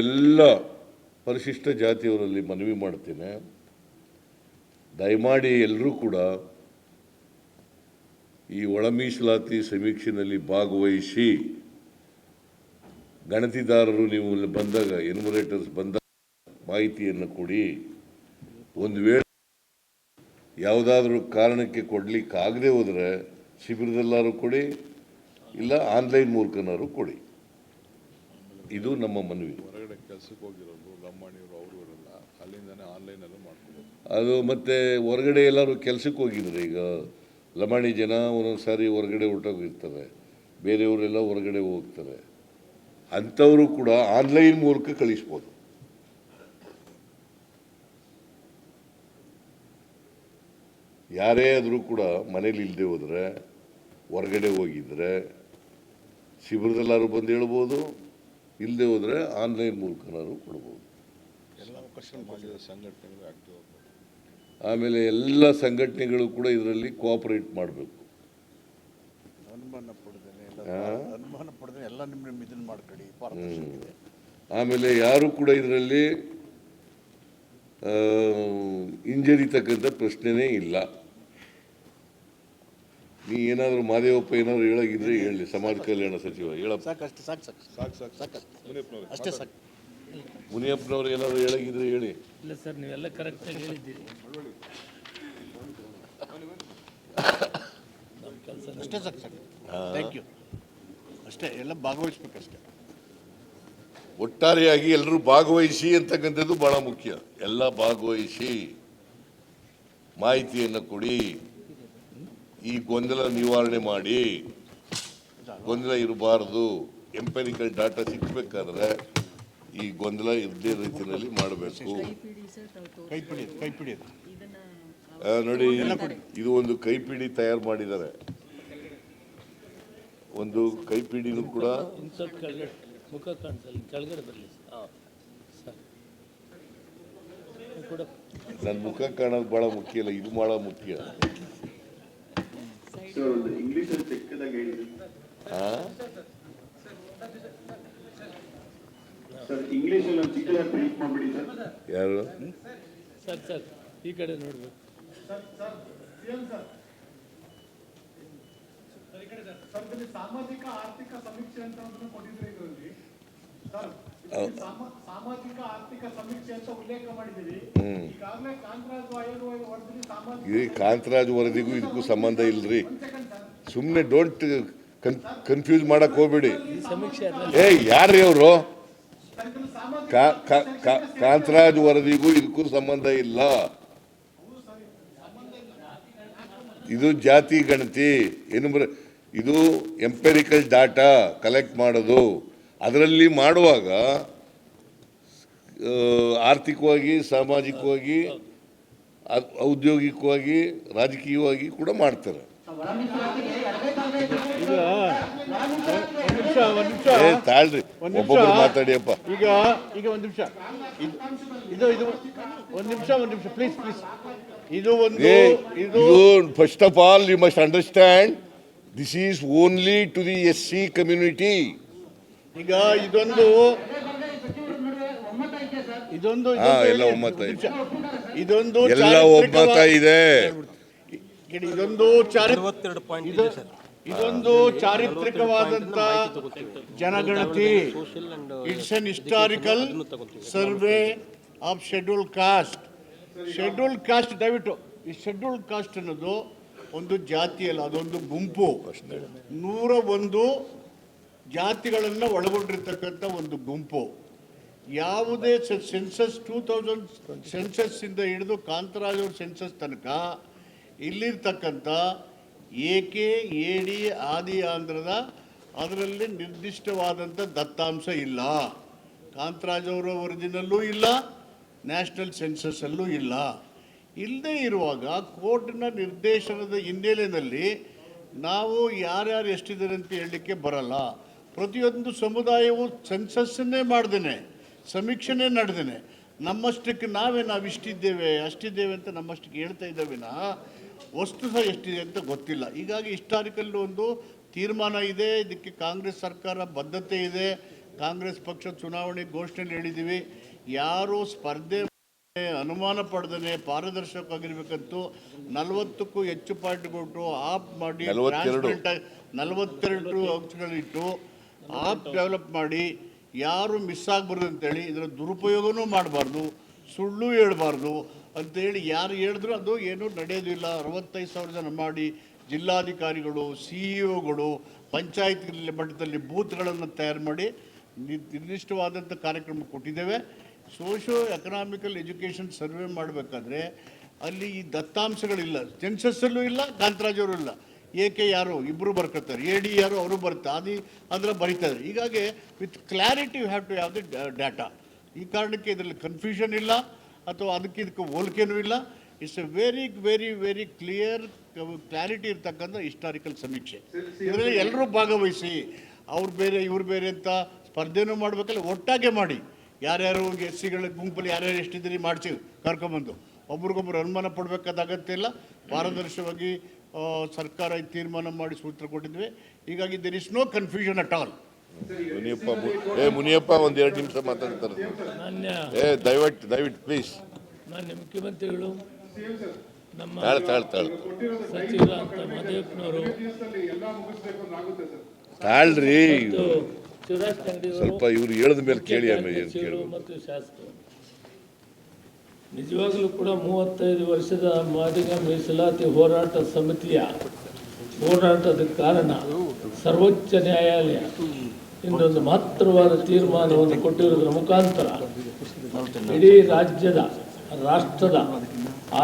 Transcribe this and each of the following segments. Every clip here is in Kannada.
ಎಲ್ಲ ಪರಿಶಿಷ್ಟ ಜಾತಿಯವರಲ್ಲಿ ಮನವಿ ಮಾಡ್ತೇನೆ. ದಯಮಾಡಿ ಎಲ್ಲರೂ ಕೂಡ ಈ ಒಳ ಮೀಸಲಾತಿ ಸಮೀಕ್ಷೆಯಲ್ಲಿ ಭಾಗವಹಿಸಿ, ಗಣತಿದಾರರು ನೀವು ಬಂದಾಗ ಎನ್ಯುಮರೇಟರ್ಸ್ ಬಂದಾಗ ಮಾಹಿತಿಯನ್ನು ಕೊಡಿ. ಒಂದು ವೇಳೆ ಯಾವುದಾದ್ರೂ ಕಾರಣಕ್ಕೆ ಕೊಡಲಿಕ್ಕಾಗದೇ ಹೋದರೆ ಶಿಬಿರದಲ್ಲಾದ್ರೂ ಕೊಡಿ, ಇಲ್ಲ ಆನ್ಲೈನ್ ಮೂಲಕನಾದ್ರೂ ಕೊಡಿ. ಇದು ನಮ್ಮ ಮನವಿ. ಕೆಲಸಕ್ಕೆ ಹೋಗಿರೋರು ಲಂಬಾಣಿಯವರು ಅವರು ಇರಲ್ಲ ಅಲ್ಲಿಂದನೇ ಆನ್ಲೈನಲ್ಲೂ ಮಾಡ್ಕೋಬೋದು ಅದು ಮತ್ತೆ ಹೊರಗಡೆ ಎಲ್ಲರೂ ಕೆಲಸಕ್ಕೆ ಹೋಗಿದ್ದಾರೆ ಈಗ. ಲಂಬಾಣಿ ಜನ ಒಂದೊಂದು ಸಾರಿ ಹೊರಗಡೆ ಹೊರಟೋಗಿರ್ತಾರೆ. ಬೇರೆಯವರೆಲ್ಲ ಹೊರಗಡೆ ಹೋಗ್ತಾರೆ. ಅಂಥವರು ಕೂಡ ಆನ್ಲೈನ್ ಮೂಲಕ ಕಳಿಸ್ಬೋದು. ಯಾರೇ ಆದರೂ ಕೂಡ ಮನೇಲಿ ಇಲ್ಲದೆ ಹೋದರೆ, ಹೊರಗಡೆ ಹೋಗಿದ್ರೆ ಶಿಬಿರದಲ್ಲಾರು ಬಂದು ಹೇಳ್ಬೋದು. ಇಲ್ಲದೆ ಹೋದರೆ ಆನ್ಲೈನ್ ಮೂಲಕನಾರು ಕೊಡ್ಬೋದು. ಆಮೇಲೆ ಎಲ್ಲ ಸಂಘಟನೆಗಳು ಕೂಡ ಇದರಲ್ಲಿ ಕೋಆಪರೇಟ್ ಮಾಡಬೇಕು. ಆಮೇಲೆ ಯಾರು ಕೂಡ ಇದರಲ್ಲಿ ಹಿಂಜರಿತಕ್ಕಂಥ ಪ್ರಶ್ನೆನೇ ಇಲ್ಲ. ನೀ ಏನಾದರೂ ಮಾದೇವಪ್ಪ ಏನಾದರೂ ಹೇಳಾಗಿದ್ರೆ ಹೇಳಿ ಸಮಾಜ ಕಲ್ಯಾಣ ಸಚಿವ ಹೇಳಪ್ಪ. ಸಾಕು ಅಷ್ಟೇ ಸಾಕು. ಸಾಕು ಸಾಕು ಸಾಕು. ಸಾಕು ಮುನಿಯಪ್ಪನವ್ರೆ ಅಷ್ಟೇ ಸಾಕು. ಮುನಿಯಪ್ಪನವ್ರು ಏನಾದರೂ ಹೇಳಾಗಿದ್ರೆ ಹೇಳಿ. ಇಲ್ಲ ಸರ್ ನೀವೆಲ್ಲ ಕರೆಕ್ಟಾಗಿ ಹೇಳಿದ್ದೀರಿ. ನಮ್ಮ ಕೆಲಸ ಅಷ್ಟೇ ಸಾಕು ಸಾಕು. ಥ್ಯಾಂಕ್ ಯು ಅಷ್ಟೇ ಎಲ್ಲ ಭಾಗವಹಿಸ್ಬೇಕಷ್ಟೇ. ಒಟ್ಟಾರೆಯಾಗಿ ಎಲ್ಲರೂ ಭಾಗವಹಿಸಿ ಅಂತಕ್ಕಂಥದ್ದು ಬಹಳ ಮುಖ್ಯ. ಎಲ್ಲ ಭಾಗವಹಿಸಿ ಮಾಹಿತಿಯನ್ನು ಕೊಡಿ. ಈ ಗೊಂದಲ ನಿವಾರಣೆ ಮಾಡಿ ಗೊಂದಲ ಇರಬಾರ್ದು ಎಂಪೆರಿಕಲ್ ಡಾಟಾ ಸಿಕ್ಕಬೇಕಾದ್ರೆ ಈ ಗೊಂದಲ ಇರದೇ ರೀತಿಯಲ್ಲಿ ಮಾಡಬೇಕು. ನೋಡಿ ಇದು ಒಂದು ಕೈಪಿಡಿ ತಯಾರು ಮಾಡಿದ್ದಾರೆ. ಒಂದು ಕೈಪಿಡಿನೂ ಕೂಡ ಇನ್ಸರ್ಟ್ ಕೆಳಗಡೆ ಮುಖ ಕೆಳಗಡೆ ಬರಲಿ. ಸರ್. ಕೂಡ ನನ್ನ ಮುಖ ಕಾಣೋದು ಬಹಳ ಮುಖ್ಯ ಇಲ್ಲ ಇದು ಬಹಳ ಮುಖ್ಯ. ಯಾರು? ಸರ್ ಸರ್ ಈ ಕಡೆ ನೋಡ್ಬೇಕು. ಸಾಮಾಜಿಕ ಆರ್ಥಿಕ ಸಮೀಕ್ಷೆ ಅಂತ ಒಂದು ಕೊಟ್ಟಿದ್ರೆ ಇದರಲ್ಲಿ. ಸರ್ ಸಾಮಾಜಿಕ ಆರ್ಥಿಕ ಸಮೀಕ್ಷೆ ಅಂತ ಉಲ್ಲೇಖ ಮಾಡಿದ್ದೀವಿ ಈಗಾಗಲೇ ಕಾಂತರಾಜ್ ವರದಿ ಸಾಮಾಜಿಕ ಈ ಕಾಂತರಾಜ್ ವರದಿಗೂ ಇದಕ್ಕೂ ಸಂಬಂಧ ಇಲ್ರಿ. ಸುಮ್ಮನೆ ಡೋಂಟ್ ಕನ್ಫ್ಯೂಸ್ ಮಾಡಕ್ ಹೋಗ್ಬೇಡಿ. ಏ ಯಾರ್ರಿ ಅವರು? ಕಾಂತರಾಜ್ ವರದಿಗೂ ಇದಕ್ಕೂ ಸಂಬಂಧ ಇಲ್ಲ. ಇದು ಜಾತಿ ಗಣತಿ. ಏನು ಇದು ಎಂಪೆರಿಕಲ್ ಡಾಟಾ ಕಲೆಕ್ಟ್ ಮಾಡೋದು. ಅದರಲ್ಲಿ ಮಾಡುವಾಗ ಆರ್ಥಿಕವಾಗಿ ಸಾಮಾಜಿಕವಾಗಿ ಔದ್ಯೋಗಿಕವಾಗಿ ರಾಜಕೀಯವಾಗಿ ಕೂಡ ಮಾಡ್ತಾರೆ. ತಾಳ್ರಿ. ಒಬ್ಬೊಬ್ಬರು ಮಾತಾಡಿಯಪ್ಪ. ಈಗ ಈಗ ಒಂದು ನಿಮಿಷ. ಇದು ಇದು ಒಂದು ನಿಮಿಷ ಒಂದು ನಿಮಿಷ. ಪ್ಲೀಸ್ ಪ್ಲೀಸ್ ಇದು ಒಂದು ಇದು first of all you must understand this is only to the S C community ಈಗ ಇದೊಂದು ಇದೊಂದು ಎಲ್ಲ ಒಮ್ಮತ ಇದೆ. ಇದೊಂದು ಎಲ್ಲ ಒಮ್ಮತ ಇದೆ. ಇದೊಂದು ಇದೊಂದು ಚಾರಿತ್ರಿಕವಾದಂತ ಜನಗಣತಿ. It's an historical survey of schedule caste schedule caste ದಯವಿಟ್ಟು ಈ ಶೆಡ್ಯೂಲ್ ಕಾಸ್ಟ್ ಅನ್ನೋದು ಒಂದು ಜಾತಿಯಲ್ಲ ಅದೊಂದು ಗುಂಪು. ನೂರ ಒಂದು ಜಾತಿಗಳನ್ನು ಒಳಗೊಂಡಿರ್ತಕ್ಕಂಥ ಒಂದು ಗುಂಪು. ಯಾವುದೇ ಸೆನ್ಸಸ್ ಟೂ ತೌಸಂಡ್ ಸೆನ್ಸಸ್ಸಿಂದ ಹಿಡಿದು ಕಾಂತರಾಜ್ ಅವ್ರ ಸೆನ್ಸಸ್ ತನಕ ಇಲ್ಲಿರ್ತಕ್ಕಂಥ ಏಕೆ ಎಡಿ, ಆದಿ ಆಂಧ್ರದ ಅದರಲ್ಲಿ ನಿರ್ದಿಷ್ಟವಾದಂಥ ದತ್ತಾಂಶ ಇಲ್ಲ. ಕಾಂತರಾಜ್ ಅವರ ಇಲ್ಲ, ನ್ಯಾಷನಲ್ ಸೆನ್ಸಸ್ಸಲ್ಲೂ ಇಲ್ಲ. ಇಲ್ಲದೇ ಇರುವಾಗ ಕೋರ್ಟ್ನ ನಿರ್ದೇಶನದ ಹಿನ್ನೆಲೆಯಲ್ಲಿ ನಾವು ಯಾರ್ಯಾರು ಎಷ್ಟಿದ್ದಾರೆ ಅಂತ ಹೇಳಲಿಕ್ಕೆ ಬರಲ್ಲ. ಪ್ರತಿಯೊಂದು ಸಮುದಾಯವು ಸೆನ್ಸಸ್ಸನ್ನೇ ಮಾಡ್ದೇನೆ ಸಮೀಕ್ಷೆನೇ ನಡೆದೇನೆ ನಮ್ಮಷ್ಟಕ್ಕೆ ನಾವೇ ನಾವು ಇಷ್ಟಿದ್ದೇವೆ ಅಷ್ಟಿದ್ದೇವೆ ಅಂತ ನಮ್ಮಷ್ಟಕ್ಕೆ ಹೇಳ್ತಾ ಇದ್ದಾವಿನ ವಸ್ತು ಸಹ ಎಷ್ಟಿದೆ ಅಂತ ಗೊತ್ತಿಲ್ಲ. ಹೀಗಾಗಿ ಹಿಸ್ಟಾರಿಕಲ್ ಒಂದು ತೀರ್ಮಾನ ಇದೆ ಇದಕ್ಕೆ ಕಾಂಗ್ರೆಸ್ ಸರ್ಕಾರ ಬದ್ಧತೆ ಇದೆ ಕಾಂಗ್ರೆಸ್ ಪಕ್ಷ ಚುನಾವಣೆ ಘೋಷಣೆಯಲ್ಲಿ ಹೇಳಿದ್ದೀವಿ ಯಾರು ಸ್ಪರ್ಧೆ ಅನುಮಾನ ಪಡೆದೇ ಪಾರದರ್ಶಕವಾಗಿರ್ಬೇಕಂತೂ ನಲವತ್ತಕ್ಕೂ ಹೆಚ್ಚು ಪಾಯಿಂಟ್ ಕೊಟ್ಟು ಆಫ್ ಮಾಡಿ ನಲವತ್ತೆರಡು. ಅಂಶಗಳಿಟ್ಟು ಆಪ್ ಡೆವಲಪ್ ಮಾಡಿ ಯಾರು ಮಿಸ್ ಆಗಬಾರ್ದು ಅಂತೇಳಿ ಇದರ ದುರುಪಯೋಗನೂ ಮಾಡಬಾರ್ದು, ಸುಳ್ಳು ಹೇಳ್ಬಾರ್ದು ಅಂತೇಳಿ ಯಾರು ಹೇಳಿದ್ರು ಅದು ಏನೂ ನಡೆಯೋದಿಲ್ಲ ಅರವತ್ತೈದು ಸಾವಿರ ಜನ ಮಾಡಿ ಜಿಲ್ಲಾಧಿಕಾರಿಗಳು ಸಿ ಇ ಒಗಳು ಪಂಚಾಯತ್ ಮಟ್ಟದಲ್ಲಿ ಬೂತ್ಗಳನ್ನು ತಯಾರು ಮಾಡಿ ನಿರ್ದಿಷ್ಟವಾದಂಥ ಕಾರ್ಯಕ್ರಮ ಕೊಟ್ಟಿದ್ದೇವೆ. ಸೋಷಿಯೋ ಎಕನಾಮಿಕಲ್ ಎಜುಕೇಷನ್ ಸರ್ವೆ ಮಾಡಬೇಕಾದ್ರೆ ಅಲ್ಲಿ ಈ ದತ್ತಾಂಶಗಳಿಲ್ಲ. ಜೆನ್ಸಸ್ಸಲ್ಲೂ ಇಲ್ಲ ಕಾಂತರಾಜವರು ಇಲ್ಲ. ಏಕೆ ಯಾರು ಇಬ್ಬರು ಬರ್ಕೊತಾರೆ ಎ ಡಿ ಯಾರು ಅವರು ಬರ್ತಾರೆ ಅದು ಅಂದ್ರೆ ಬರೀತಾರೆ. ಹೀಗಾಗಿ with clarity you have to have the data ಈ ಕಾರಣಕ್ಕೆ ಇದರಲ್ಲಿ ಕನ್ಫ್ಯೂಷನ್ ಇಲ್ಲ ಅಥವಾ ಅದಕ್ಕೆ ಇದಕ್ಕೆ ಹೋಲಿಕೆನೂ ಇಲ್ಲ. It's a very very very clear clarity ಇರ್ತಕ್ಕಂಥ ಹಿಸ್ಟಾರಿಕಲ್ ಸಮೀಕ್ಷೆ. ಇದರಲ್ಲಿ ಎಲ್ಲರೂ ಭಾಗವಹಿಸಿ ಅವ್ರು ಬೇರೆ ಇವ್ರು ಬೇರೆ ಅಂತ ಸ್ಪರ್ಧೆನೂ ಮಾಡಬೇಕಲ್ಲ ಒಟ್ಟಾಗೆ ಮಾಡಿ. ಯಾರ್ಯಾರು ಎಸ್ ಸಿಗಳ ಗುಂಪಲ್ಲಿ ಯಾರ್ಯಾರು ಎಷ್ಟಿದ್ದೀರಿ ಮಾಡಿಸಿ ಕರ್ಕೊಂಬಂದು. ಒಬ್ರಿಗೊಬ್ರು ಅನುಮಾನ ಪಡಬೇಕಾದ ಅಗತ್ಯ ಇಲ್ಲ. ಪಾರದರ್ಶಕವಾಗಿ ಆ, ಸರ್ಕಾರ ಈ ತೀರ್ಮಾನ ಮಾಡಿ ಸೂತ್ರ ಕೊಟ್ಟಿದ್ವಿ. ಹೀಗಾಗಿ there is no confusion at all Muniyappa ಏ ಮುನಿಯಪ್ಪ ಒಂದು ಎರಡು ನಿಮಿಷ ಮಾತಾಡ್ತಾರೆ ಮಾನ್ಯ. ಏ ದಯವಿಟ್ಟು ದಯವಿಟ್ಟು ಪ್ಲೀಸ್ ಮಾನ್ಯ ಮುಖ್ಯಮಂತ್ರಿಗಳು ನಮ್ಮ ತಾಳ್ ತಾಳ್ ತಾಳ್. ಸಚಿವರಾದಂಥ ಮಹದೇವಪ್ಪನವರು ದಿವಸದಲ್ಲಿ ಎಲ್ಲ ಮುಗಿಸ್ಬೇಕು ಅಂತ ಆಗುತ್ತೆ ಸರ್ ತಾಳ್ರಿ. ಮತ್ತು ಸ್ವಲ್ಪ ಇವ್ರು ಹೇಳಿದ ಮೇಲೆ ಕೇಳಿ ಆಮೇಲೆ ಏನು ಕೇಳಿ ಮತ್ತು ಶಾಸಕರು. ನಿಜವಾಗಲೂ ಕೂಡ ಮೂವತ್ತೈದು ವರ್ಷದ ಮಾದಿಗ ಮೀಸಲಾತಿ ಹೋರಾಟ ಸಮಿತಿಯ ಹೋರಾಟದ ಕಾರಣ ಸರ್ವೋಚ್ಚ ನ್ಯಾಯಾಲಯ ಇಂದೊಂದು ಮಹತ್ತರವಾದ ತೀರ್ಮಾನವನ್ನು ಕೊಟ್ಟಿರುವುದರ ಮುಖಾಂತರ ಇಡೀ ರಾಜ್ಯದ ರಾಷ್ಟ್ರದ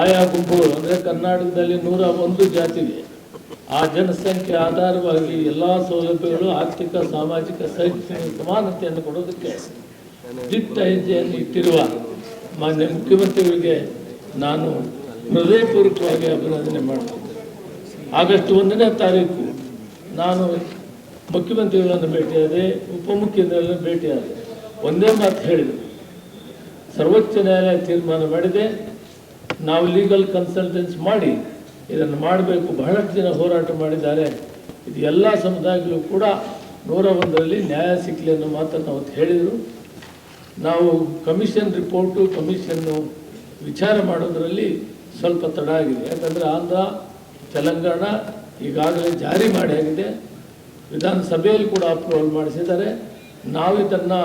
ಆಯಾ ಗುಂಪುಗಳು, ಅಂದರೆ ಕರ್ನಾಟಕದಲ್ಲಿ ನೂರ ಒಂದು ಜಾತಿಗೆ ಆ ಜನಸಂಖ್ಯೆ ಆಧಾರವಾಗಿ ಎಲ್ಲ ಸೌಲಭ್ಯಗಳು ಆರ್ಥಿಕ, ಸಾಮಾಜಿಕ, ಶೈಕ್ಷಣಿಕ ಸಮಾನತೆಯನ್ನು ಕೊಡೋದಕ್ಕೆ ದಿಟ್ಟ ಹೆಜ್ಜೆಯನ್ನು ಇಟ್ಟಿರುವ ಮಾನ್ಯ ಮುಖ್ಯಮಂತ್ರಿಗಳಿಗೆ ನಾನು ಹೃದಯಪೂರ್ವಕವಾಗಿ ಅಭಿನಂದನೆ ಮಾಡ್ತೀನಿ. ಆಗಸ್ಟ್ ಒಂದನೇ ತಾರೀಕು ನಾನು ಮುಖ್ಯಮಂತ್ರಿಗಳನ್ನು ಭೇಟಿಯಾದೆ, ಉಪಮುಖ್ಯಮಂತ್ರಿಗಳನ್ನು ಭೇಟಿಯಾದೆ. ಒಂದೇ ಮಾತು ಹೇಳಿದೆ. ಸರ್ವೋಚ್ಚ ನ್ಯಾಯಾಲಯ ತೀರ್ಮಾನ ಮಾಡಿದೆ. ನಾವು ಲೀಗಲ್ ಕನ್ಸಲ್ಟೆನ್ಸ್ ಮಾಡಿ ಇದನ್ನು ಮಾಡಬೇಕು. ಬಹಳಷ್ಟು ಜನ ಹೋರಾಟ ಮಾಡಿದ್ದಾರೆ. ಇದು ಎಲ್ಲ ಸಮುದಾಯಗಳು ಕೂಡ ನೂರ ಒಂದರಲ್ಲಿ ನ್ಯಾಯ ಸಿಕ್ಕಲಿ ಅನ್ನೋ ಮಾತನ್ನು ಅವತ್ತು ಹೇಳಿದರು. ನಾವು ಕಮಿಷನ್ ರಿಪೋರ್ಟು, ಕಮಿಷನ್ನು ವಿಚಾರ ಮಾಡೋದರಲ್ಲಿ ಸ್ವಲ್ಪ ತಡ ಆಗಿದೆ. ಯಾಕಂದರೆ ಆಂಧ್ರ, ತೆಲಂಗಾಣ ಈಗಾಗಲೇ ಜಾರಿ ಮಾಡಿ ಆಗಿದೆ. ವಿಧಾನಸಭೆಯಲ್ಲಿ ಕೂಡ ಅಪ್ರೂವಲ್ ಮಾಡಿಸಿದ್ದಾರೆ. ನಾವು ಇದನ್ನು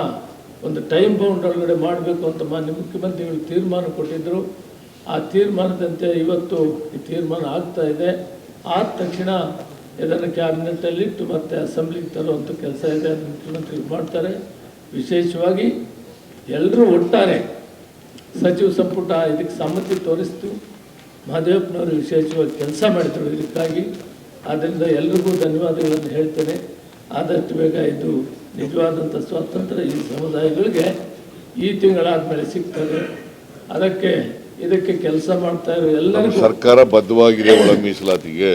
ಒಂದು ಟೈಮ್ ಬೌಂಡ್ ಒಳಗಡೆ ಮಾಡಬೇಕು ಅಂತ ಮಾನ್ಯ ಮುಖ್ಯಮಂತ್ರಿಗಳು ತೀರ್ಮಾನ ಕೊಟ್ಟಿದ್ದರು ಆ ತೀರ್ಮಾನದಂತೆ ಇವತ್ತು ಈ ತೀರ್ಮಾನ ಆಗ್ತಾ ಇದೆ. ಆದ ತಕ್ಷಣ ಇದನ್ನು ಕ್ಯಾಬಿನೆಟ್ಟಲ್ಲಿಟ್ಟು ಮತ್ತು ಅಸೆಂಬ್ಲಿಗೆ ತರುವಂಥ ಕೆಲಸ ಇದೆ ಅಂತ ಮುಖ್ಯಮಂತ್ರಿಗಳು ಮಾಡ್ತಾರೆ. ವಿಶೇಷವಾಗಿ ಎಲ್ಲರೂ ಒಟ್ಟಾರೆ ಸಚಿವ ಸಂಪುಟ ಇದಕ್ಕೆ ಸಮ್ಮತಿ ತೋರಿಸ್ತು. ಮಹದೇವಪ್ಪನವರು ವಿಶೇಷವಾಗಿ ಕೆಲಸ ಮಾಡಿದರು ಇದಕ್ಕಾಗಿ. ಆದ್ದರಿಂದ ಎಲ್ರಿಗೂ ಧನ್ಯವಾದಗಳನ್ನು ಹೇಳ್ತೇನೆ. ಆದಷ್ಟು ಬೇಗ ಇದು ನಿಜವಾದಂಥ ಸ್ವಾತಂತ್ರ್ಯ ಈ ಸಮುದಾಯಗಳಿಗೆ ಈ ತಿಂಗಳಾದಮೇಲೆ ಸಿಗ್ತದೆ. ಅದಕ್ಕೆ ಇದಕ್ಕೆ ಕೆಲಸ ಮಾಡ್ತಾ ಇರೋ ಎಲ್ಲ ಎಲ್ಲರಿಗೂ ಸರ್ಕಾರ ಬದ್ಧವಾಗಿದೆ ಒಳ ಮೀಸಲಾತಿಗೆ.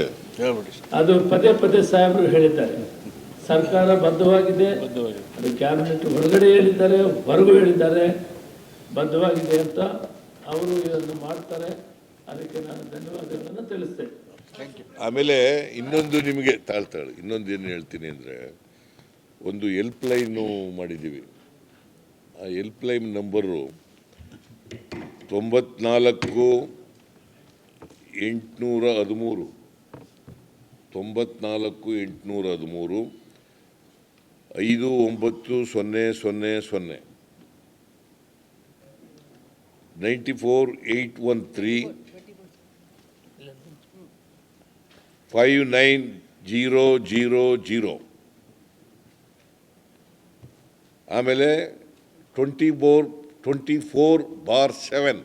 ಅದು ಪದೇ ಪದೇ ಸಾಹೇಬರು ಹೇಳಿದ್ದಾರೆ. ಸರ್ಕಾರ ಬದ್ಧವಾಗಿದೆ. ಅದು ಕ್ಯಾಬಿನೆಟ್ ಹೊರಗಡೆ ಹೇಳಿದ್ದಾರೆ, ಹೊರಗೂ ಹೇಳಿದ್ದಾರೆ, ಬದ್ಧವಾಗಿದೆ ಅಂತ ಅವರು ಇದನ್ನು ಮಾಡ್ತಾರೆ. ಅದಕ್ಕೆ ನಾನು ಧನ್ಯವಾದಗಳನ್ನು ತಿಳಿಸ್ತೇನೆ. ಆಮೇಲೆ ಇನ್ನೊಂದು ನಿಮಗೆ ತಾಳ್ತಾಳೆ ಇನ್ನೊಂದು ಏನು ಹೇಳ್ತೀನಿ ಅಂದರೆ, ಒಂದು ಹೆಲ್ಪ್ ಲೈನು ಮಾಡಿದ್ದೀವಿ. ಆ ಹೆಲ್ಪ್ ಲೈನ್ ನಂಬರು ತೊಂಬತ್ನಾಲ್ಕು ಎಂಟುನೂರ ಹದಿಮೂರು. ತೊಂಬತ್ನಾಲ್ಕು ಎಂಟುನೂರ ಹದಿಮೂರು. ಐದು ಒಂಬತ್ತು ಸೊನ್ನೆ ಸೊನ್ನೆ ಸೊನ್ನೆ. Ninety four eight one three five nine zero zero zero. ಆಮೇಲೆ twenty four twenty four by seven.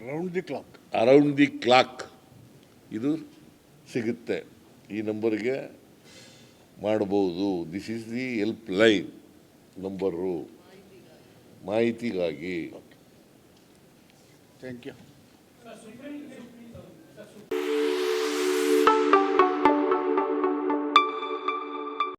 Around the clock around the clock ಇದು ಸಿಗುತ್ತೆ ಈ ನಂಬರ್ಗೆ. ಮಾಡ್ಬೋದು this is the help line number ಮಾಹಿತಿಗಾಗಿ ಥ್ಯಾಂಕ್ ಯು